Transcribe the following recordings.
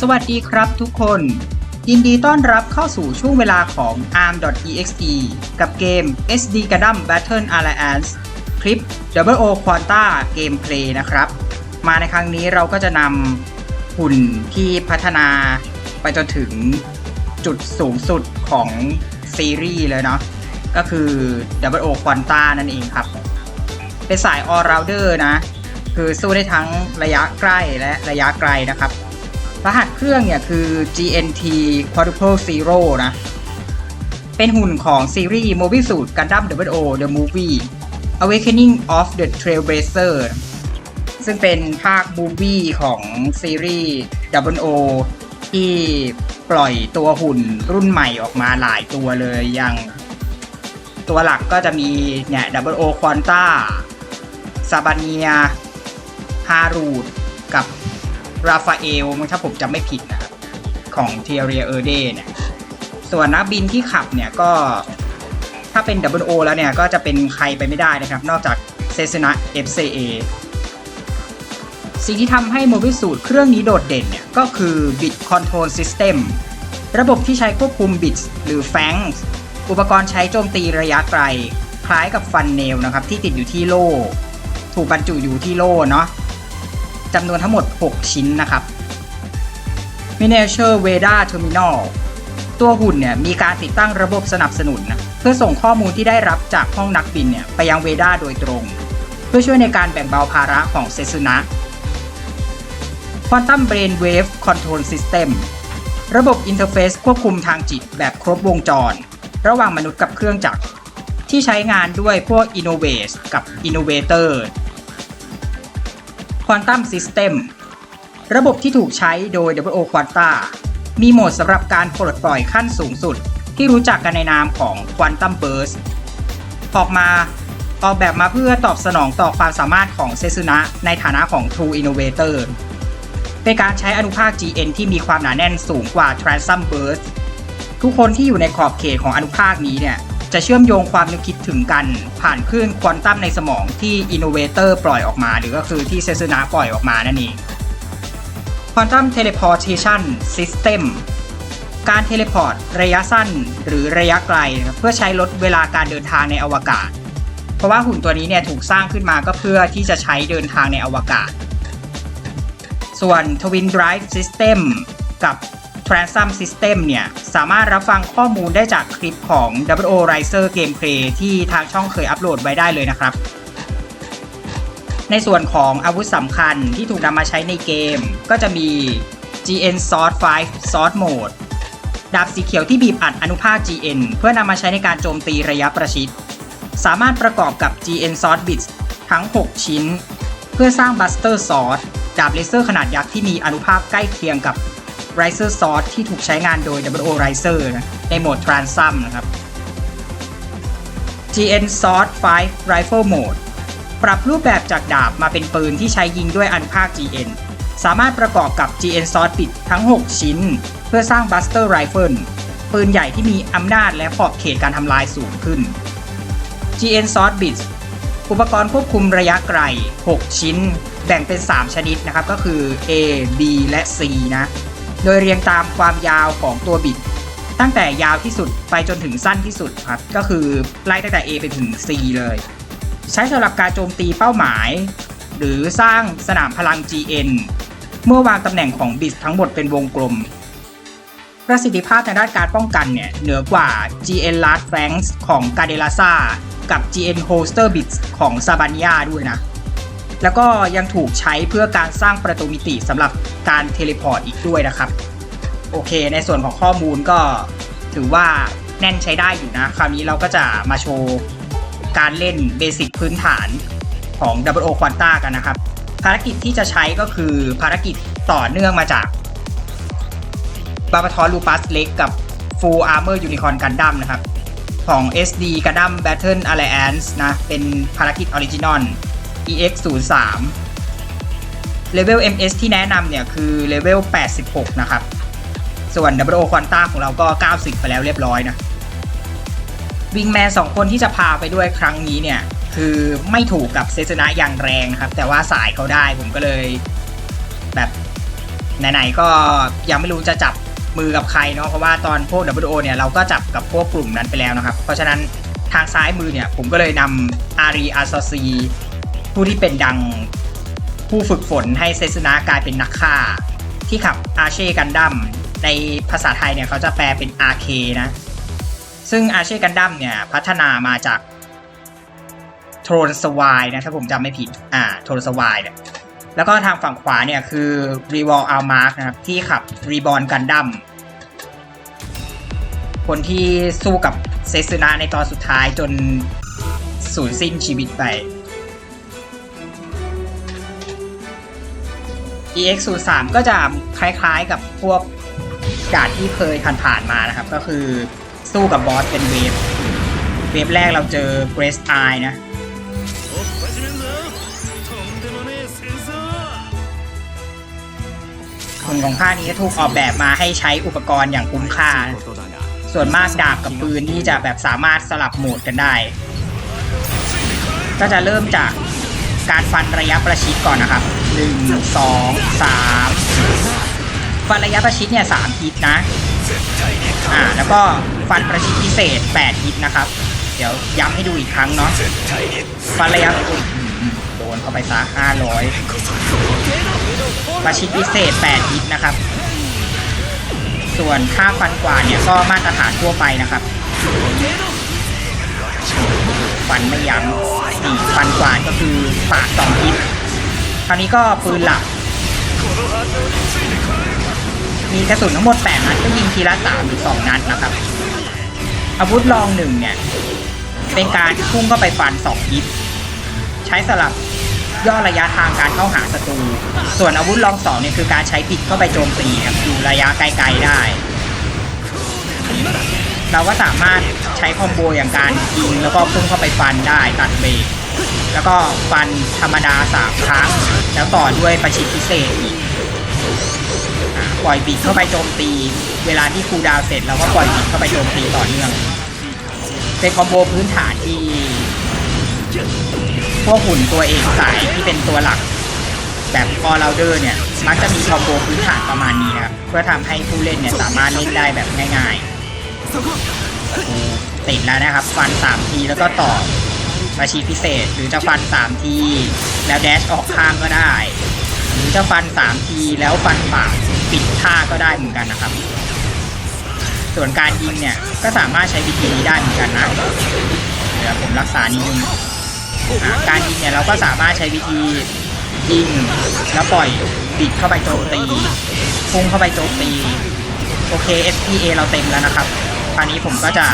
สวัสดีครับทุกคน ยินดีต้อนรับเข้าสู่ช่วงเวลาของ arm.exe กับเกม SD Gundam Battle Alliance คลิป Double O Quanta Gameplay นะครับ มาในครั้งนี้เราก็จะนำหุ่นที่พัฒนาไปจนถึงจุดสูงสุดของซีรีส์เลยเนาะก็คือ Double O Quanta นั่นเองครับ เป็นสาย All Rounder นะ คือสู้ได้ทั้งระยะใกล้และระยะไกลนะครับ รหัสเครื่องเนี่ยคือ GNT Quadruple Zero นะ เป็นหุ่นของซีรีส์ Mobile Suit Gundam W.O. The Movie Awakening of the Trailblazer ซึ่งเป็นภาคมูวี่ของซีรีส์ W.O. ที่ปล่อยตัวหุ่นรุ่นใหม่ออกมาหลายตัวเลยอย่างตัวหลักก็จะมีเนี่ย W.O. Quanta ซาบาเนียฮารูด ราฟาเอลถ้าผมจำไม่ผิดนะครับของเทียเรียเออร์เดเนี่ย ส่วนนักบินที่ขับเนี่ยก็ถ้าเป็น W.O. แล้วเนี่ย ก็จะเป็นใครไปไม่ได้นะครับ นอกจากเซซนะ FCA สิ่งที่ทำให้ Mobile Suit เครื่องนี้โดดเด่นเนี่ย ก็คือ Bit Control System ระบบที่ใช้ควบคุม Bits หรือ Fangs อุปกรณ์ใช้โจมตีระยะไกล คล้ายกับฟันเนลนะครับ ที่ติดอยู่ที่โล่ ถูกบรรจุอยู่ที่โล่เนาะ จำนวนทั้งหมด 6 ชิ้นนะครับ Miniature Veda Terminal ตัวหุ่นเนี่ยมีการติดตั้งระบบสนับสนุนนะเพื่อส่งข้อมูลที่ได้รับจากห้องนักบินเนี่ยไปยังเวด้าโดยตรง เพื่อช่วยในการแบ่งเบาภาระของเซซุนะ Quantum Brain Wave Control System ระบบอินเทอร์เฟซควบคุมทางจิตแบบครบวงจร ระหว่างมนุษย์กับเครื่องจักร ที่ใช้งานด้วยพวก Innovate กับ Innovator Quantum System ระบบที่ถูกใช้โดย W.O. Quanta มีโหมดสำหรับการปลดปล่อยขั้นสูงสุด ที่รู้จักกันในนามของ Quantum Burst ออกมาออกแบบมาเพื่อตอบสนองต่อความสามารถของเซซุนะในฐานะของ True Innovator เป็นการใช้อนุภาค GN ที่มีความหนาแน่นสูงกว่า Transum Burst ทุกคนที่อยู่ในขอบเขตของอนุภาคนี้เนี่ย จะเชื่อมโยงความนึกคิดถึงกันผ่านคลื่นควอนตัมในสมองที่ Innovator ปล่อยออกมา หรือก็คือที่เซซุนะปล่อยออกมานั่นเอง Quantum Teleportation System การเทเลพอร์ตระยะสั้นหรือระยะไกล เพื่อใช้ลดเวลาการเดินทางในอวกาศ เพราะว่าหุ่นตัวนี้เนี่ยถูกสร้างขึ้นมาก็เพื่อที่จะใช้เดินทางในอวกาศ ส่วน Twin Drive System กับ Transum System เนี่ย สามารถรับฟังข้อมูลได้จากคลิปของ W.O. Riser Gameplay ที่ทางช่องเคยอัปโหลดไว้ได้เลยนะครับ ในส่วนของอาวุธสำคัญที่ถูกนำมาใช้ในเกม ก็จะมี GN Sword 5 Sword Mode ดาบสีเขียวที่บีบอัดอนุภาค GN เพื่อนำมาใช้ในการโจมตีระยะประชิด สามารถประกอบกับ GN Sword Bits ทั้ง 6 ชิ้น เพื่อสร้าง Buster Sword ดาบเลเซอร์ขนาดยักษ์ที่มีอนุภาคใกล้เคียงกับ Riser Sword ที่ถูกใช้งานโดย W.O. Riser นะในโหมด Transum นะครับ GN Sword 5 Rifle Mode ปรับรูปแบบจากดาบมาเป็นปืนที่ใช้ยิงด้วยอันภาค GN สามารถประกอบกับ GN Sword Bit ทั้ง 6 ชิ้น เพื่อสร้าง Buster Rifle ปืนใหญ่ที่มีอำนาจและขอบเขตการทำลายสูงขึ้น GN Sword Bit อุปกรณ์ควบคุมระยะไกล 6 ชิ้น แบ่งเป็น 3 ชนิดนะครับ ก็คือ A B และ C นะ โดยเรียงตามความยาวของตัวบิตตั้งแต่ยาวที่สุดไปจนถึงสั้นที่สุดครับ ก็คือไล่ตั้งแต่ A ไปถึง C เลย ใช้สำหรับการโจมตีเป้าหมาย หรือสร้างสนามพลัง GN เมื่อวางตำแหน่งของบิตทั้งหมดเป็นวงกลม ประสิทธิภาพทางด้านการป้องกันเนี่ยเหนือกว่า GN Large Flanks ของ g a r d e l a s a กับ GN Holster Bits ของ s a b a n i a ด้วยนะ แล้วก็ยังถูกใช้เพื่อการสร้างประตูมิติสำหรับการเทเลพอร์ตอีกด้วยนะครับ โอเค ในส่วนของข้อมูลก็ถือว่าแน่นใช้ได้อยู่นะ คราวนี้เราก็จะมาโชว์การเล่นเบสิกพื้นฐานของ W.O. Quanta กันนะครับ ภารกิจที่จะใช้ก็คือภารกิจต่อเนื่องมาจากบาบาทอลูปัสเล็กกับ Full Armor Unicorn Gundam นะครับ ของ SD Gundam Battle Alliance นะ เป็นภารกิจออริจินอล EX 0 3เลเวล MS ที่แนะนำเนี่ยคือเลเวล 86 นะครับ ส่วน W.O. Quanta ของเราก็ 90 ไปแล้วเรียบร้อยนะวิงแมนสองคนที่จะพาไปด้วยครั้งนี้เนี่ย คือไม่ถูกกับเซซนะอย่างแรงครับ แต่ว่าสายเขาได้ผมก็เลยแบบไหนๆก็ยังไม่รู้จะจับมือกับใครเนาะเพราะว่าตอนพวก WO เนี่ยเราก็จับกับพวกกลุ่มนั้นไปแล้วนะครับ เพราะฉะนั้นทางซ้ายมือเนี่ยผมก็เลยนำอารีอาซอซี ผู้ที่เป็นดังผู้ฝึกฝนให้เซซึนะกลายเป็นนักฆ่า ที่ขับอาเช่กันดั้มในภาษาไทยเนี่ยเขาจะแปลเป็น RK นะ ซึ่งอาเช่กันดั้มเนี่ยพัฒนามาจากโทรนสวายนะถ้าผมจำไม่ผิดอ่าโทรนสวายเนี่ยแล้วก็ทางฝั่งขวาเนี่ยคือ r e v o l a l m a r k นะครับ ที่ขับ Reborn Gundam คนที่สู้กับเซซึนะในตอนสุดท้ายจนสูญสิ้นชีวิตไป EX 0 3ก็จะคล้ายๆกับพวกการที่เคยผ่านๆมานะครับ ก็คือสู้กับบอสเป็นเวฟ เวฟแรกเราเจอเกรสไอนะ คนของข้านี้ถูกออกแบบมาให้ใช้อุปกรณ์อย่างคุ้มค่า ส่วนมากดาบกับปืนที่จะแบบสามารถสลับโหมดกันได้ ก็จะเริ่มจากการฟันระยะประชิดก่อนนะครับ 1 2 3ฟันระยะประชิดเนี่ย3ฮิตนะ อ่า แล้วก็ฟันประชิดพิเศษ8ฮิตนะครับ เดี๋ยวย้ำให้ดูอีกครั้งเนาะ ฟันระยะโดนเข้าไปซะ500ประชิดพิเศษ8ฮิตนะครับ ส่วนค่าฟันกว่าเนี่ยก็มาตรฐานทั่วไปนะครับฟันไม่ยั้งนี่ฟันกว่าก็คือปากสองฮิต คราวนี้ก็ปืนหลัก มีกระสุนทั้งหมด8นัดก็ยิงทีละ3หรือ2นัดนะครับ อาวุธรองหนึ่งเนี่ย เป็นการพุ่งเข้าไปฟัน2ฮิตใช้สลับย่อระยะทางการเข้าหาศัตรู ส่วนอาวุธรองสองเนี่ยคือการใช้บิดเข้าไปโจมตีครับอยู่ระยะไกลๆได้ เราก็สามารถใช้คอมโบอย่างการยิงแล้วก็พุ่งเข้าไปฟันได้ตัดเบรก แล้วก็ฟันธรรมดาสามครั้ง แล้วต่อด้วยประชิดพิเศษอีกปล่อยบิดเข้าไปโจมตี เวลาที่คูดาวเสร็จเราก็ปล่อยบิดเข้าไปโจมตีต่อเนื่อง เป็นคอมโบพื้นฐานที่ พวกหุ่นตัวเอกสายที่เป็นตัวหลัก แบบออ r ราเดอร์เนี่ย มักจะมีคอมโบพื้นฐานประมาณนี้นะครับ เพื่อทำให้ผู้เล่นเนี่ยสามารถเล่นได้แบบง่ายๆติดแล้วนะครับ ฟัน3ทีแล้วก็ต่อ มาชีพิเศษ หรือจะฟัน 3 ที แล้วแดชออกข้างก็ได้ หรือจะฟัน 3 ทีแล้วฟันปากปิดท่าก็ได้เหมือนกันนะครับ ส่วนการยิงเนี่ย ก็สามารถใช้วิธีนี้ได้เหมือนกันนะเดี๋ยวผมรักษานิดนึงการยิงเนี่ยเราก็สามารถใช้วิธียิงแล้วปล่อยบิดเข้าไปโจมตีพุ่งเข้าไปโจมตี โอเค SPA เราเต็มแล้วนะครับ คราวนี้ผมก็จะ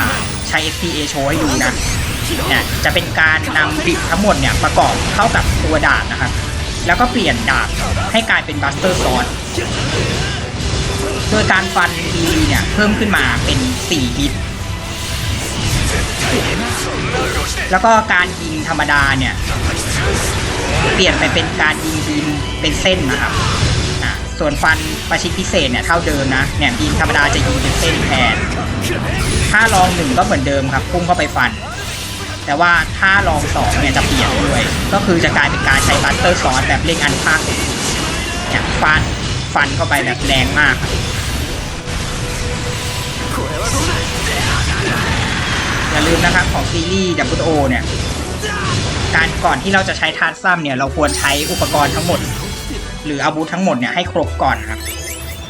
ใช้ SPA โชว์ให้ดูนะ เนี่ยจะเป็นการนำบิดทั้งหมดเนี่ยประกอบเข้ากับตัวดาบนะครับ แล้วก็เปลี่ยนดาบให้กลายเป็นบัสเตอร์ซอ d โดยการฟันทีเนี่ยเพิ่มขึ้นมาเป็น4ฮิต แล้วก็การยิงธรรมดาเนี่ย เปลี่ยนไปเป็นการยิงบีมเป็นเส้นนะครับส่วนฟันประชิดพิเศษเนี่ยเท่าเดิมนะเนี่ยบีมธรรมดาจะยิงเป็นเส้นแทน ถ้าลองหนึ่งก็เหมือนเดิมครับพุ่งเข้าไปฟัน แต่ว่าถ้าลองสองเนี่ยจะเปลี่ยนด้วย ก็คือจะกลายเป็นการใช้บัสเตอร์ซอสแบบเล่งอันภาคเนี่ยฟันฟันเข้าไปแบบแรงมากครับอย่าลืมนะครับของซีรีส์ WO เนี่ย การก่อนที่เราจะใช้ทานซ้ำเนี่ย เราควรใช้อุปกรณ์ทั้งหมด หรืออาวุธทั้งหมดเนี่ยให้ครบก่อนครับ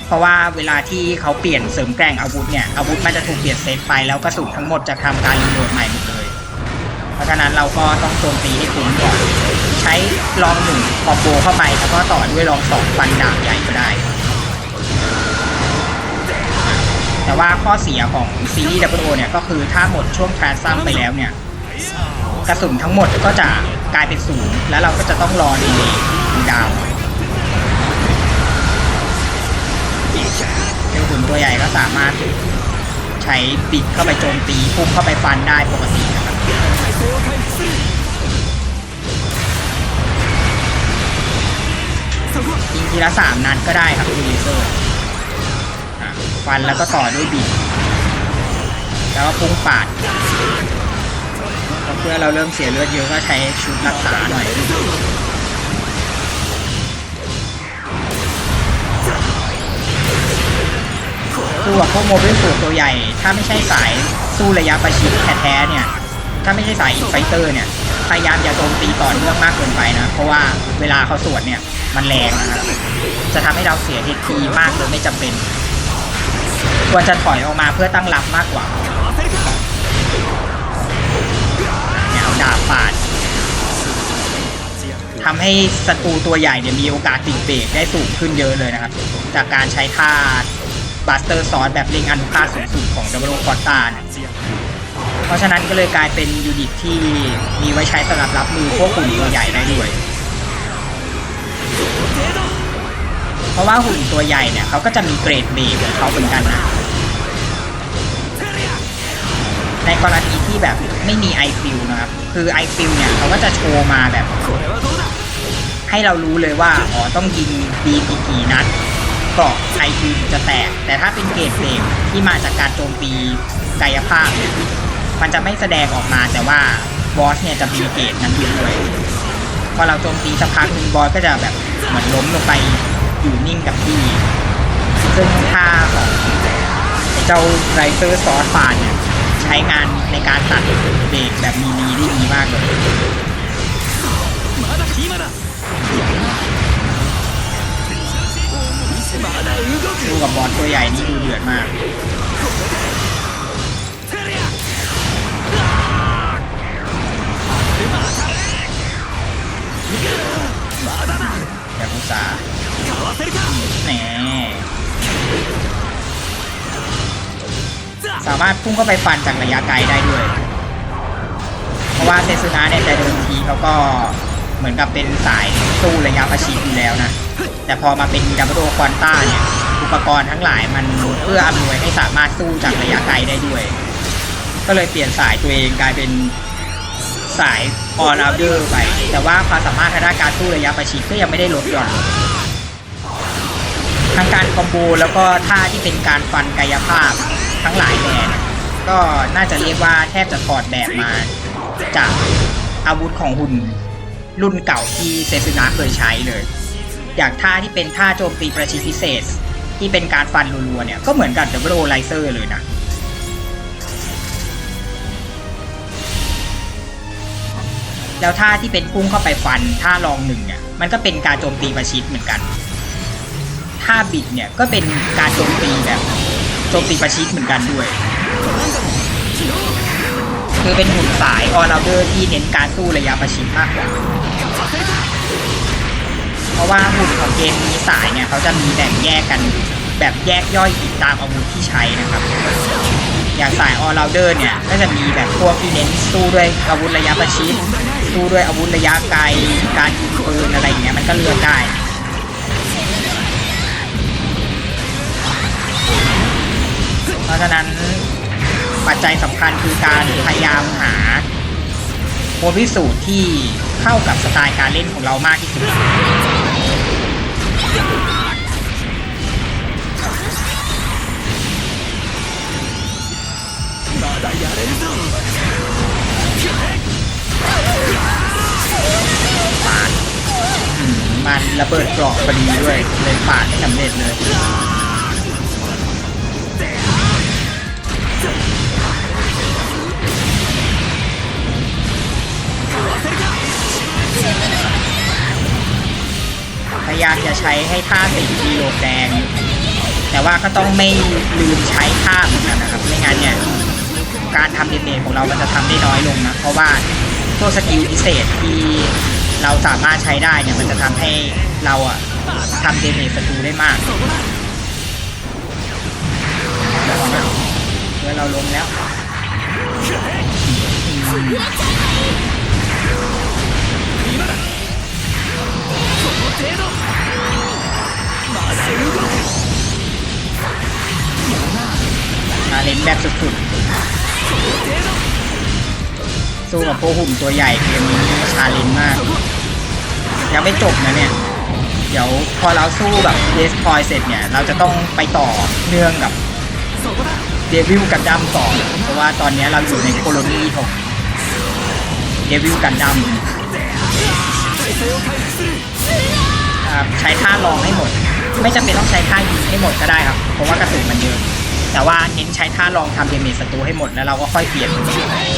เพราะว่าเวลาที่เขาเปลี่ยนเสริมแกร่งอาวุธเนี่ย อาวุธมันจะถูกเปลี่ยนเซตไปแล้วกระสุนทั้งหมดจะทำการรีโหลดใหม่หมดเลย เพราะฉะนั้นเราก็ต้องโจมตีให้คุ้มก่อนใช้ลองหนึ่งคอมโบเข้าไปแล้วก็ต่อด้วยลองสองฟันดาบใหญ่ก็ได้ แต่ว่าข้อเสียของซีรีส์ WO เนี่ยก็คือถ้าหมดช่วงทรานซัมไปแล้วเนี่ยกระสุนทั้งหมดก็จะกลายเป็นศูนย์แล้วเราก็จะต้องรอดีเลย์คูลดาวเจ้าหุ่นตัวใหญ่ก็สามารถ ช้บิดเข้าไปโจมตีพุ่งเข้าไปฟันได้ปกตินะครับยิงทีละสามนัดก็ได้ครับดูเลเซอร์ฟันแล้วก็ต่อด้วยบิดแล้วก็พุ่งปาดเพื่อเราเริ่มเสียเลือดเยอะก็ใช้ชุดรักษาหน่อย สู้กับพวกโมบิลสูตรตัวใหญ่ ถ้าไม่ใช่สายสู้ระยะประชิดแท้ๆเนี่ย ถ้าไม่ใช่สายไฟเตอร์เนี่ย พยายามอย่าโจมตีต่อเนื่องมากเกินไปนะ เพราะว่าเวลาเขาสวนเนี่ย มันแรงนะครับ จะทำให้เราเสีย HP มากโดยไม่จำเป็น ควรจะถอยออกมาเพื่อตั้งรับมากกว่าเนี่ยเอาดาบปาดทำให้ศัตรูตัวใหญ่เนี่ยมีโอกาสติดเบรกได้สูงขึ้นเยอะเลยนะครับ จากการใช้ท่า บัสเตอร์ซอสแบบเล็งอันุภาคสูงสุดของดับเบิลคอร์ตาเนี่ยเพราะฉะนั้นก็เลยกลายเป็นยูนิตที่มีไว้ใช้สำหรับรับมือพวกหุ่นตัวใหญ่ได้ด้วย เพราะว่าหุ่นตัวใหญ่เนี่ยเขาก็จะมีเกรดเบรกของเขาเหมือนกันนะในกรณีที่แบบไม่มีไอฟิลนะครับ คือไอฟิลเนี่ยเขาก็จะโชว์มาแบบ ให้เรารู้เลยว่า อ๋อ ต้องยิงดีกี่นัด เกาะไอฟิลจะแตก แต่ถ้าเป็นเกรดเบรกที่มาจากการโจมตีกายภาพเนี่ยมันจะไม่แสดงออกมาแต่ว่าบอสเนี่ยจะมีเกรดนั้นอยู่ด้วยพอเราโจมตีสักพักหนึ่งบอสก็จะแบบเหมือนล้มลงไปอยู่นิ่งกับที่ซึ่งท่าของเจ้าไรเซอร์ซอสฟานเนี่ยใช้งานในการตัดเบรกแบบมีนีได้ดีมากเลย ดูกับบอลตัวใหญ่นี่ดูเดือดมากแบบอุตสาแหนสามารถพุ่งเข้าไปฟันจากระยะไกลได้ด้วย เพราะว่าเซซูนะเนี่ยแต่เดิมทีเขาก็เหมือนกับเป็นสายสู้ระยะประชิดอยู่แล้วนะ แต่พอมาเป็นดับเบิลโดควอนต้าเนี่ย อุปกรณ์ทั้งหลายมันเพื่ออำนวยให้สามารถสู้จากระยะไกลได้ด้วย ก็เลยเปลี่ยนสายตัวเองกลายเป็นสายออ r า u เดอร์ไป แต่ว่าความสามารถทางด้านการสู้ระยะประชิดก็ยังไม่ได้ลดหย่อนลงทั้งการคอมโบแล้วก็ท่าที่เป็นการฟันกายภาพทั้งหลายแหล่เนี่ยก็น่าจะเรียกว่าแทบจะถอดแบบมา จากอาวุธของหุ่นรุ่นเก่าที่เซซึนะเคยใช้เลย อย่างท่าที่เป็นท่าโจมตีประชิดพิเศษ ที่เป็นการฟันรัวๆเนี่ย ก็เหมือนกับดับเบิลโอไลเซอร์เลยนะแล้วท่าที่เป็นพุ่งเข้าไปฟันท่าลองหนึ่งเนี่ยมันก็เป็นการโจมตีประชิดเหมือนกันท่าบิดเนี่ยก็เป็นการโจมตีแบบโจมตีประชิดเหมือนกันด้วย คือเป็นหุ่นสายออราเดอร์ที่เน้นการสู้ระยะประชิดมากกว่า เพราะว่าหุ่นของเกมนี้สายเนี่ยเขาจะมีแบ่งแยกกันแบบแยกย่อยอีกตามอาวุธที่ใช้นะครับ อย่างสายออราเดอร์เนี่ยก็จะมีแบบพวกที่เน้นสู้ด้วยอาวุธระยะประชิดสู้ด้วยอาวุธระยะไกลการยิงปืนอะไรอย่างเงี้ยมันก็เลือกได้เพราะฉะนั้นปัจจัยสำคัญคือการพยายามหาโมพิสูจน์ที่เข้ากับสไตล์การเล่นของเรามากที่สุด だやれるぞ ปาดอืมมันระเบิดเกราะพอดีด้วย เลยปาดไม่สำเร็จเลย พยายามจะใช้ให้ท่าติดดีโลกแดง แต่ว่าก็ต้องไม่ลืมใช้ท่าเหมือนกันนะครับ ไม่งั้นเนี่ย การทำดีเมจของเรามันจะทำได้น้อยลงนะ เพราะว่าตัวสกิลพิเศษที่เราสามารถใช้ได้เนี่ยมันจะทำให้เราอะทำดีเมจศัตรูได้มากเมื่อเราลงแล้วมาเล่นแบบสุดๆ สู้กับโป้หุ่มตัวใหญ่เกมนี้ชาลินมาก ยังไม่จบนะเนี่ย เดี๋ยวพอเราสู้แบบเดสพอยเสร็จเนี่ย เราจะต้องไปต่อเนื่องกับเดวิลกันดัมต่อเพราะว่าตอนนี้เราอยู่ในโคโลนีของเดวิลกันดัมใช้ท่ารองให้หมด ไม่จำเป็นต้องใช้ท่ายิงให้หมดก็ได้ครับ เพราะว่ากระสุนมันเยอะ แต่ว่าเน้นใช้ท่าลองทำเดเมจศัตรูให้หมดแล้วเราก็ค่อยเปลี่ยน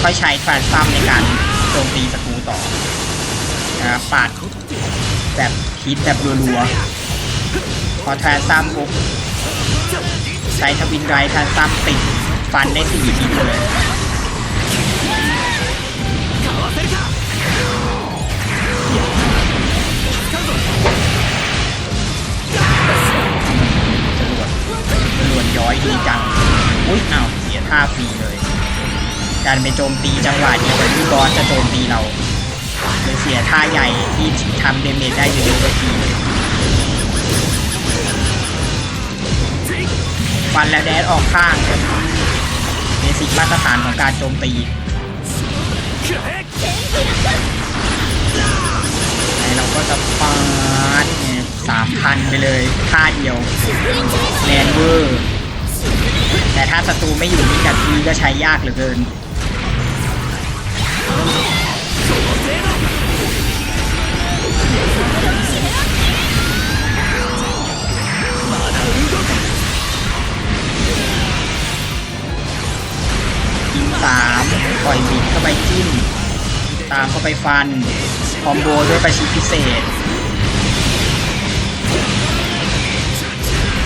ค่อยใช้ทรานซัมในการโจมตีศัตรูต่อนะปาดแบบฮิตแบบรัวๆพอทรานซัมปุ๊บใช้ทวินไรท์ทรานซัมติดฟันได้สี่ฮิตเลย จรวดย้อยดีจัง อุ้ยอ้าวเสียท่าฟรีเลย การไปโจมตีจังหวะเดียวกับที่บอสจะโจมตีเราเลยเสียท่าใหญ่ที่ทำเดเมจได้เยอะกว่าทีฟันแล้วแดดออกข้างเบสิกมาตรฐานของการโจมตีไอเราก็จะปาดเนี่ย สามพันไปเลยท่าเดียวแรงเวอร์แต่ถ้าศัตรูไม่อยู่นิ่กับทีก็ใช้ยากเหลือเกินยิงสามปล่อยบิดเข้าไปจิ้ม ตามเข้าไปฟัน คอมโบด้วยประชิดพิเศษ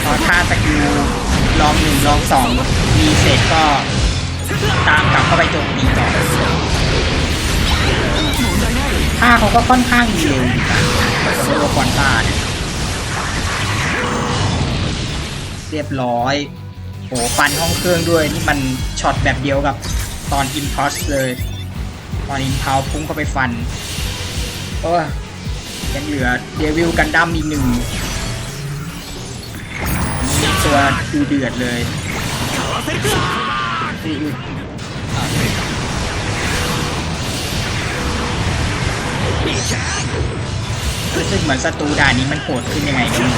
พอท่าสกิลลองหนึ่งลองสองมีเสร็จก็ตามกลับเข้าไปโจมตีต่อท่าเขาก็ค่อนข้างดีเร็วอยู่นะสำหรับควอนต้าเนี่ยเรียบร้อยโหฟันห้องเครื่องด้วยนี่มันช็อตแบบเดียวกับตอนอิมพอสเลย ตอนอิมพาวพุ่งเข้าไปฟันโอ้ยยังเหลือเดวิลกันดั้มอีกหนึ่ง ตัวดูเดือดเลยรู้สึกเหมือนศัตรูด่านนี้มันโหดขึ้นยังไงกัน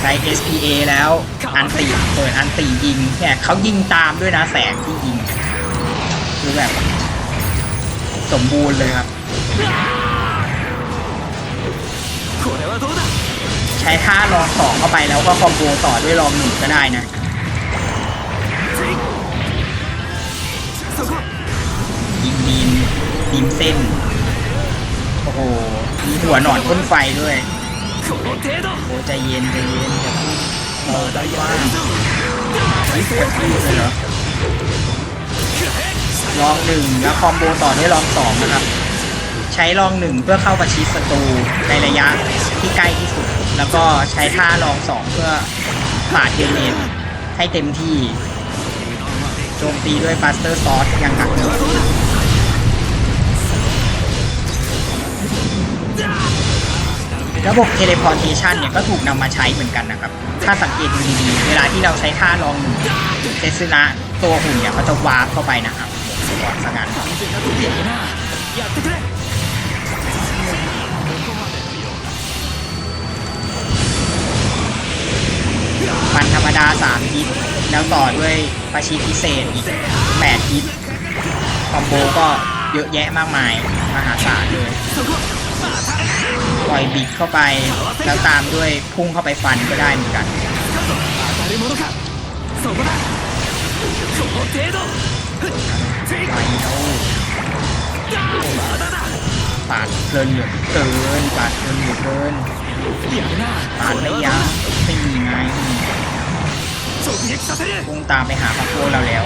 ใช้ SPA แล้วอันตีเปิดอันตียิงเนี่ยเขายิงตามด้วยนะแสงที่ยิง คือแบบ สมบูรณ์เลยครับ ใช้ท่ารองสองเข้าไปแล้วก็คอมโบต่อด้วยรองหนึ่งก็ได้นะยิงดีมบีมเส้น โอ้โห มีหัวหนอนพ่นไฟด้วย โอ้ใจเย็นใจเย็นแบบเออได้ว่าไม่สวยเลยเหรอลองหนึ่งแล้วคอมโบต่อด้วยลองสองนะครับ ใช้ลองหนึ่งเพื่อเข้าประชิดศัตรูในระยะที่ใกล้ที่สุด แล้วก็ใช้ท่าลองสองเพื่อปาเดเมจให้เต็มที่โจมตีด้วยบัสเตอร์ซอสอย่างหนักหน่วงระบบเทเลพอร์เทชันเนี่ยก็ถูกนำมาใช้เหมือนกันนะครับ ถ้าสังเกตดูดีๆ เวลาที่เราใช้ท่าลองหนึ่งเซซึนะตัวหุ่นเนี่ยเขาจะวาร์ปเข้าไปนะครับสังกัน ฟันธรรมดา3ฮิตแล้วต่อด้วยประชิดพิเศษอีก8ฮิตคอมโบก็เยอะแยะมากมายมหาศาลเลยปล่อยบิดเข้าไปแล้วตามด้วยพุ่งเข้าไปฟันก็ได้เหมือนกันปาดเพลินเหลือเกินปาดเพลินเหลือเกินปาดไม่ยั้งตี พุ่งตามไปหาพักพวกเราแล้ว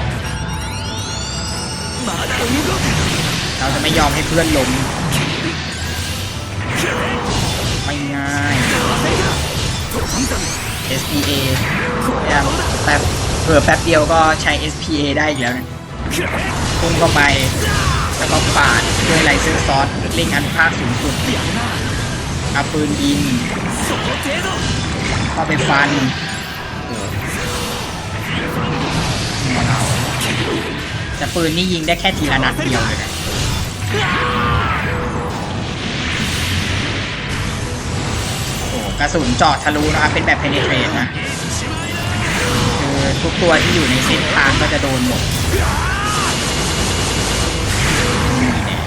เราจะไม่ยอมให้เพื่อนล้มไม่ง่าย SPA แต่เผื่อแป๊บเดียวก็ใช้ SPA ได้อีกแล้วะพุ่งเข้าไป แล้วก็ปาดด้วยไลเซอร์ซอสเล่งอันภาคสูงสุดเอาปืนยิง เข้าไปฟันแต่ปืนนี่ยิงได้แค่ทีละนัดเดียวเลยโอ้กระสุนจอดทะลุนะเป็นแบบเพนเทรตนะคือทุกตัวที่อยู่ในเส้นทางก็จะโดนหมดนี่แน่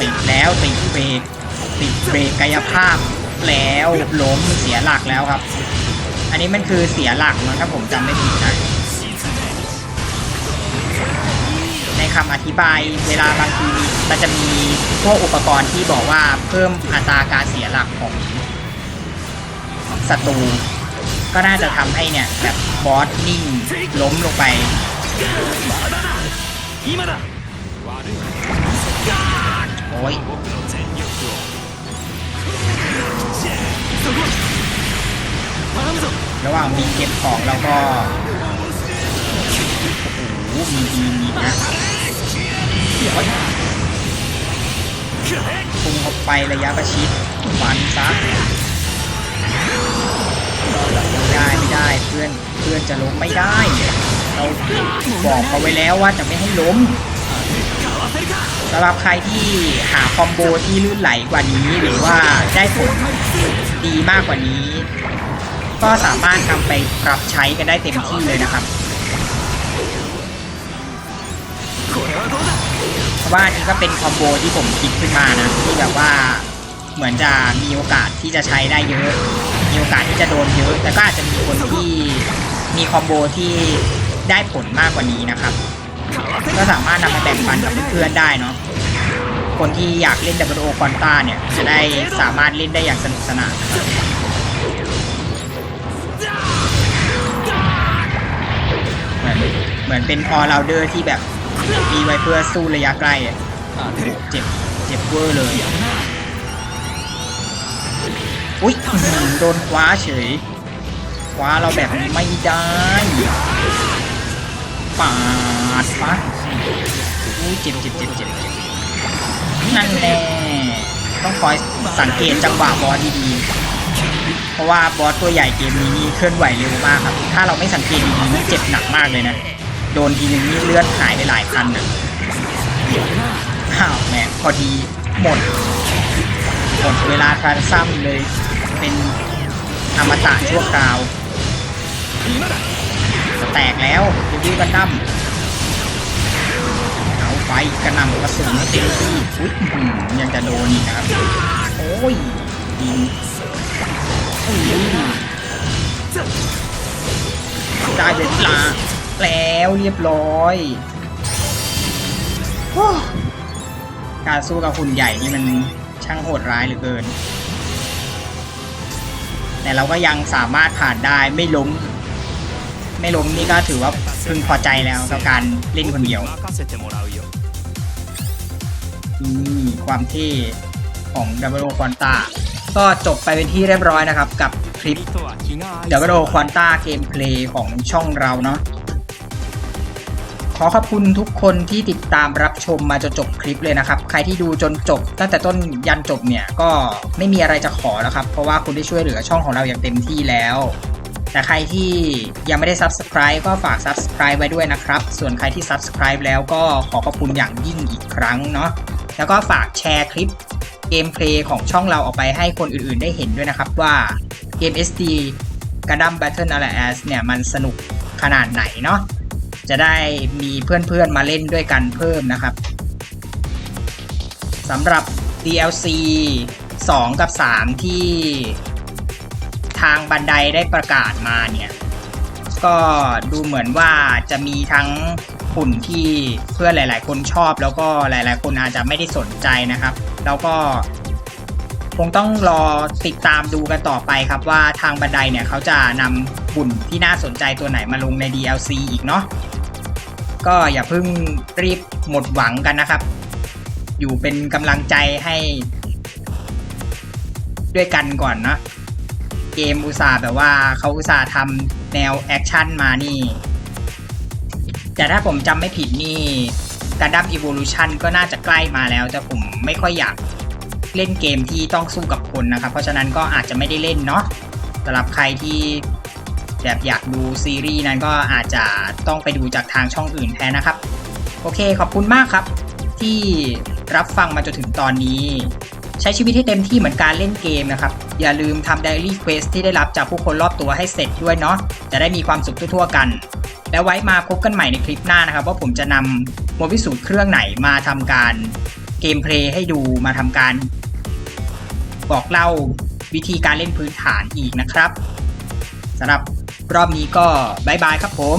ติดแล้วติดเบรกติดเบรกกายภาพแล้วล้มเสียหลักแล้วครับ อันนี้มันคือเสียหลักมั้งถ้าผมจำไม่ผิดนะในคำอธิบายเวลาบางทีมันจะมีพวกอุปกรณ์ที่บอกว่าเพิ่มอัตราการเสียหลักของศัตรูก็น่าจะทำให้เนี่ยแบบบอสนิ่งล้มลงไป อยระหว่างมีเก็บของแล้วก็โอ้โหมีดีมีนะเดี๋ยวพุ่งเข้าไประยะประชิดฟันซะไม่ได้ไม่ได้เพื่อนเพื่อนจะล้มไม่ได้เราบอกเขาไว้แล้วว่าจะไม่ให้ล้ม สำหรับใครที่หาคอมโบที่ลื่นไหลกว่านี้หรือว่าได้ผลดีมากกว่านี้ ก็สามารถนำไปปรับใช้กันได้เต็มที่เลยนะครับเพราะว่านี่ก็เป็นคอมโบที่ผมคิดขึ้นมานะที่แบบว่าเหมือนจะมีโอกาสที่จะใช้ได้เยอะ มีโอกาสที่จะโดนเยอะแต่ก็อาจจะมีคนที่มีคอมโบที่ได้ผลมากกว่านี้นะครับ ก็สามารถนำไปแบ่งปันกับเพื่อนได้เนาะคนที่อยากเล่น W คอนต้าเนี่ย จะได้สามารถเล่นได้อย่างสนุกสนานเหมือนเหมือนเป็นพอลราเดอร์ที่แบบมีไว้เพื่อสู้ระยะไกลอะเจ็บเจ็บเวอร์เลย อุ้ยโดนคว้าเฉย คว้าเราแบบนี้ไม่ได้ ปาดปะอู้จิบจิบจิบจิบนั่นแน่ต้องคอยสังเกตจังหวะบอสดีๆ เพราะว่าบอสตัวใหญ่เกมนี้นี่เคลื่อนไหวเร็วมากครับ ถ้าเราไม่สังเกตดีๆนี่เจ็บหนักมากเลยนะ โดนทีนึงนี่เลือดหายไปหลายพันนะอ้าวแม่พอดีหมด หมดเวลาการซ้ำเลย เป็นอมตะชั่วคราว แตกแล้วดูดิกันดั้มเอาไฟกระนำกระสุนเต็มที่อุ้ยยังจะโดนอีกนะครับ โอ้ยยิงอุ้ยได้เวลาแล้วเรียบร้อยอการสู้กับหุ่นใหญ่นี่มันช่างโหดร้ายเหลือเกิน แต่เราก็ยังสามารถผ่านได้ไม่ล้ม ไม่ล้มนี่ก็ถือว่าพึงพอใจแล้วกับการเล่นคนเดียวนี่ความที่ของดับเบิลโอควอนตาก็จบไปเป็นที่เรียบร้อยนะครับ กับคลิปดับเบิลโอควอนตาเกมเพลย์ของช่องเราเนาะขอขอบคุณทุกคนที่ติดตามรับชมมาจนจบคลิปเลยนะครับ ใครที่ดูจนจบ ตั้งแต่ต้นยันจบเนี่ยก็ไม่มีอะไรจะขอแล้วครับ เพราะว่าคุณได้ช่วยเหลือช่องของเราอย่างเต็มที่แล้ว แต่ใครที่ยังไม่ได้ Subscribe ก็ฝาก Subscribe ไว้ด้วยนะครับ ส่วนใครที่ Subscribe แล้วก็ขอขอบคุณอย่างยิ่งอีกครั้งเนาะแล้วก็ฝากแชร์คลิปเกมเพลย์ของช่องเราออกไปให้คนอื่นๆได้เห็นด้วยนะครับว่าเกม SD Gundam Battle Alliance เนี่ยมันสนุกขนาดไหนเนาะจะได้มีเพื่อนๆมาเล่นด้วยกันเพิ่มนะครับสำหรับ DLC 2 กับ 3 ที่ ทางบันไดได้ประกาศมาเนี่ย ก็ดูเหมือนว่าจะมีทั้งหุ่นที่เพื่อนหลาย ๆ คนชอบแล้วก็หลาย ๆ คนอาจจะไม่ได้สนใจนะครับ แล้วก็คงต้องรอติดตามดูกันต่อไปครับว่าทางบันไดเนี่ยเขาจะนำหุ่นที่น่าสนใจตัวไหนมาลงใน DLC อีกเนาะก็อย่าเพิ่งรีบหมดหวังกันนะครับ อยู่เป็นกำลังใจให้ด้วยกันก่อนนะ เกมอุตสาห์แบบว่าเขาอุตสาห์ทำแนวแอคชั่นมานี่ แต่ถ้าผมจำไม่ผิดนี่ Gundam Evolution ก็น่าจะใกล้มาแล้ว แต่ผมไม่ค่อยอยากเล่นเกมที่ต้องสู้กับคนนะครับ เพราะฉะนั้นก็อาจจะไม่ได้เล่นเนาะสำหรับใครที่แบบอยากดูซีรีส์นั้นก็อาจจะต้องไปดูจากทางช่องอื่นแทนนะครับ โอเคขอบคุณมากครับ ที่รับฟังมาจนถึงตอนนี้ ใช้ชีวิตให้เต็มที่เหมือนการเล่นเกมนะครับ อย่าลืมทำ Daily Quest ที่ได้รับจากผู้คนรอบตัวให้เสร็จด้วยเนาะจะได้มีความสุขทั่วๆกัน แล้วไว้มาพบกันใหม่ในคลิปหน้านะครับ ว่าผมจะนำโมพิสูจน์เครื่องไหนมาทำการเกมเพลย์ให้ดูมาทำการ บอกเล่าวิธีการเล่นพื้นฐานอีกนะครับสำหรับรอบนี้ก็บายบายครับผม